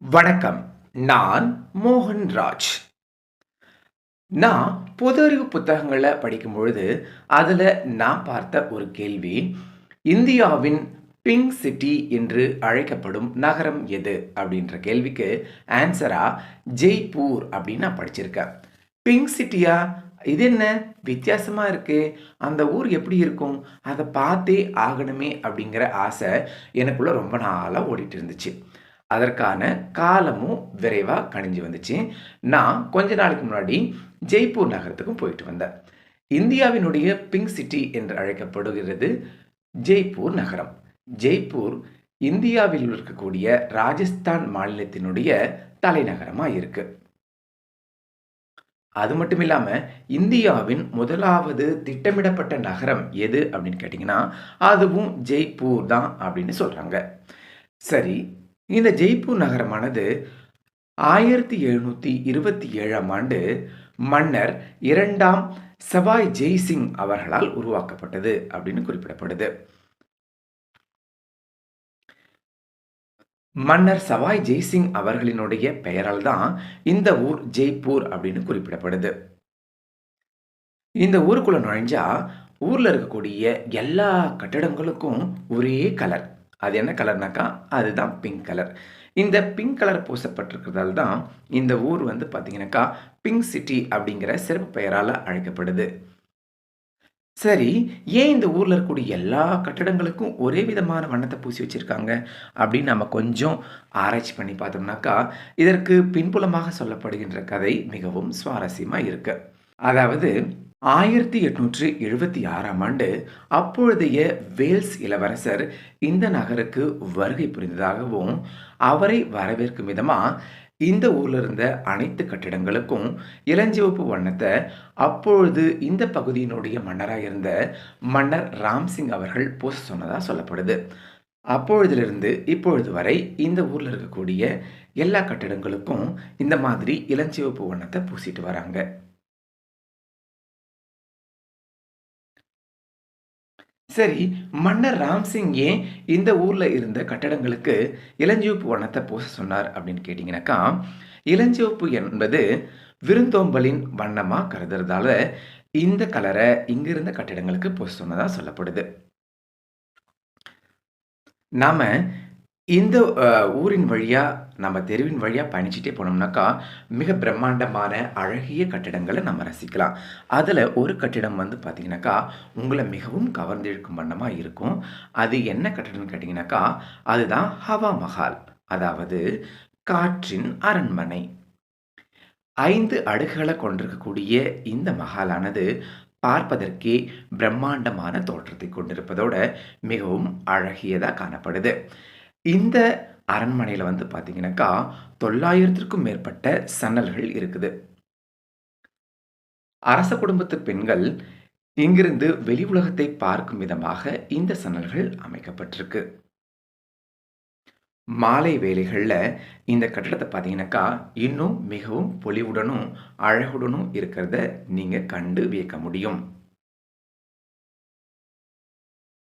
வணக்கம். நான் மோகன்ராஜ். நான் பொது அறிவு புத்தகங்களை படிக்கும் பொழுது அதில் நான் பார்த்த ஒரு கேள்வி இந்தியாவின் பிங்க் சிட்டி என்று அழைக்கப்படும் நகரம் எது? அப்படின்ற கேள்விக்கு ஆன்சராக ஜெய்ப்பூர் அப்படின்னு நான் படிச்சிருக்கேன். பிங்க் சிட்டியா? இது என்ன? வித்தியாசமாக இருக்குது அந்த ஊர் எப்படி இருக்கும்? அதை பார்த்தே ஆகணுமே அப்படிங்கிற ஆசை எனக்குள்ளே ரொம்ப நாளாக ஓடிட்டு இருந்துச்சு. அதற்கான காலமும் விரைவாக கணிஞ்சு வந்துச்சு. நான் கொஞ்ச நாளைக்கு முன்னாடி ஜெய்ப்பூர் நகரத்துக்கும் போயிட்டு வந்தேன். இந்தியாவினுடைய பிங்க் சிட்டி என்று அழைக்கப்படுகிறது ஜெய்ப்பூர் நகரம். ஜெய்ப்பூர் இந்தியாவில் இருக்கக்கூடிய ராஜஸ்தான் மாநிலத்தினுடைய தலைநகரமாக இருக்கு. அது மட்டும் இல்லாமல் இந்தியாவின் முதலாவது திட்டமிடப்பட்ட நகரம் எது அப்படின்னு கேட்டிங்கன்னா அதுவும் ஜெய்ப்பூர் தான் அப்படின்னு சொல்கிறாங்க சரி இந்த ஜெய்ப்பூர் நகரமானது ஆயிரத்தி எழுநூற்றி இருபத்தி ஏழாம் ஆண்டு மன்னர் இரண்டாம் சபாய் ஜெய்சிங் அவர்களால் உருவாக்கப்பட்டது அப்படின்னு குறிப்பிடப்படுது. மன்னர் சவாய் ஜெய்சிங் அவர்களினுடைய பெயரால் தான் இந்த ஊர் ஜெய்ப்பூர் அப்படின்னு குறிப்பிடப்படுது. இந்த ஊருக்குள்ள நுழைஞ்சா ஊர்ல இருக்கக்கூடிய எல்லா கட்டடங்களுக்கும் ஒரே கலர். அது என்ன கலர்னாக்கா அதுதான் பிங்க் கலர் இந்த பிங்க் கலர் பூசப்பட்டிருக்கிறதால தான் இந்த ஊர் வந்து பார்த்தீங்கன்னாக்கா பிங்க் சிட்டி அப்படிங்கிற சிறப்பு பெயரால் அழைக்கப்படுது. சரி ஏன் இந்த ஊரில் இருக்கக்கூடிய எல்லா கட்டடங்களுக்கும் ஒரே விதமான வண்ணத்தை பூசி வச்சுருக்காங்க? அப்படின்னு நம்ம கொஞ்சம் ஆராய்ச்சி பண்ணி பார்த்தோம்னாக்கா இதற்கு பின்புலமாக சொல்லப்படுகின்ற கதை மிகவும் சுவாரஸ்யமாக இருக்குது அதாவது ஆயிரத்தி எட்நூற்றி எழுபத்தி ஆறாம் ஆண்டு அப்பொழுதைய வேல்ஸ் இளவரசர் இந்த நகருக்கு வருகை புரிந்ததாகவும் அவரை வரவேற்கும் விதமாக இந்த ஊர்ல இருந்த அனைத்து கட்டிடங்களுக்கும் இளஞ்சிவப்பு வண்ணத்தை அப்பொழுது இந்த பகுதியினுடைய மன்னராக இருந்த மன்னர் ராம்சிங் அவர்கள் பூச சொன்னதாக சொல்லப்படுது. அப்பொழுதிலிருந்து இப்பொழுது வரை இந்த ஊரில் இருக்கக்கூடிய எல்லா கட்டிடங்களுக்கும் இந்த மாதிரி இளஞ்சிவப்பு வண்ணத்தை பூசிட்டு வராங்க. சரி மன்னர் ராம்சிங் ஏன் இந்த ஊரில் இருந்த கட்டடங்களுக்கு இளஞ்சிவப்பு வண்ணத்தை பூச சொன்னார் அப்படின்னு கேட்டிங்கனாக்கா இளஞ்சிவப்பு என்பது விருந்தோம்பலின் வண்ணமாக கருதுறதால இந்த கலரை இங்கிருந்த கட்டிடங்களுக்கு பூச சொன்னதாக சொல்லப்படுது. நாம இந்த ஊரின் வழியாக நம்ம தெருவின் வழியாக பயணிச்சுட்டே போனோம்னாக்கா மிக பிரம்மாண்டமான அழகிய கட்டிடங்களை நம்ம ரசிக்கலாம். அதில் ஒரு கட்டிடம் வந்து பார்த்தீங்கன்னாக்கா உங்களை மிகவும் கவர்ந்திழுக்கும் வண்ணமாக இருக்கும். அது என்ன கட்டிடம்னு கேட்டிங்கனாக்கா அதுதான் ஹவா மஹால். அதாவது காற்றின் அரண்மனை. ஐந்து அடுகுகளை கொண்டிருக்கக்கூடிய இந்த மஹாலானது பார்ப்பதற்கே பிரம்மாண்டமான தோற்றத்தை கொண்டிருப்பதோடு மிகவும் அழகியதாக காணப்படுது. இந்த அரண்மனையில் வந்து பார்த்தீங்கன்னாக்கா தொள்ளாயிரத்திற்கும் மேற்பட்ட சன்னல்கள் இருக்குது. அரச குடும்பத்து பெண்கள் இங்கிருந்து வெளி உலகத்தை பார்க்கும் விதமாக இந்த சன்னல்கள் அமைக்கப்பட்டிருக்கு. மாலை வேலைகளில் இந்த கட்டடத்தை பார்த்தீங்கன்னாக்கா இன்னும் மிகவும் பொலிவுடனும் அழகுடனும் இருக்கிறத நீங்கள் கண்டு வியக்க முடியும்.